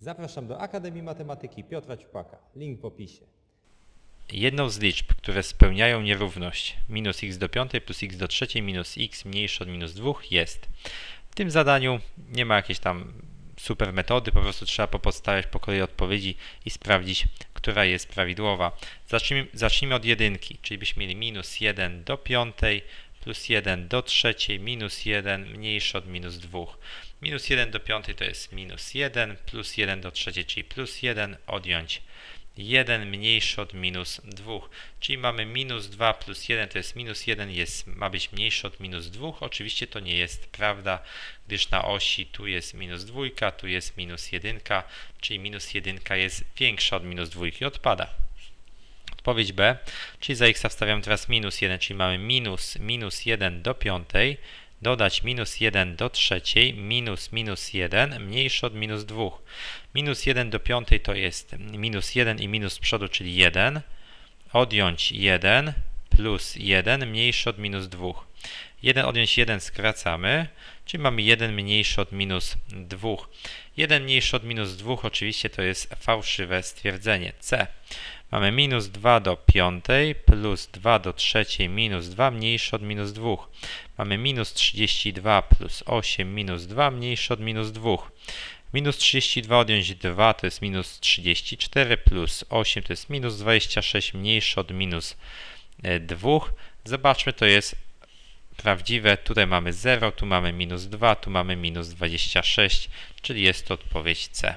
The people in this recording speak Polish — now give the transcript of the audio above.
Zapraszam do Akademii Matematyki Piotra Ciupaka. Link w opisie. Jedną z liczb, które spełniają nierówność minus x do piątej plus x do trzeciej minus x mniejsze od minus 2 jest. W tym zadaniu nie ma jakiejś tam super metody, po prostu trzeba popostawiać po kolei odpowiedzi i sprawdzić, która jest prawidłowa. Zacznijmy, zacznijmy od jedynki, czyli byśmy mieli minus 1 do piątej plus 1 do trzeciej minus 1 mniejsze od minus 2. Minus 1 do piątej to jest minus 1 plus 1 do trzeciej, czyli plus 1 odjąć 1 mniejszy od minus 2, czyli mamy minus 2 plus 1 to jest minus 1, jest, ma być mniejszy od minus 2. Oczywiście to nie jest prawda, gdyż na osi tu jest minus 2, tu jest minus 1, czyli minus 1 jest większa od minus 2 i odpada. Odpowiedź B, czyli za x wstawiam teraz minus 1, czyli mamy minus minus 1 do piątej, dodać minus 1 do trzeciej, minus minus 1 mniejsze od minus 2. Minus 1 do piątej to jest minus 1 i minus z przodu, czyli 1. Odjąć 1 plus 1 mniejsze od minus 2. 1 odjąć 1 skracamy, czyli mamy 1 mniejszy od minus 2. 1 mniejszy od minus 2 oczywiście to jest fałszywe stwierdzenie. C. Mamy minus 2 do piątej plus 2 do trzeciej minus 2 mniejsze od minus 2. Mamy minus 32 plus 8 minus 2 mniejsze od minus 2. Minus 32 odjąć 2 to jest minus 34 plus 8 to jest minus 26 mniejsze od minus 2. Zobaczmy, to jest prawdziwe. Tutaj mamy 0, tu mamy minus 2, tu mamy minus 26, czyli jest to odpowiedź C.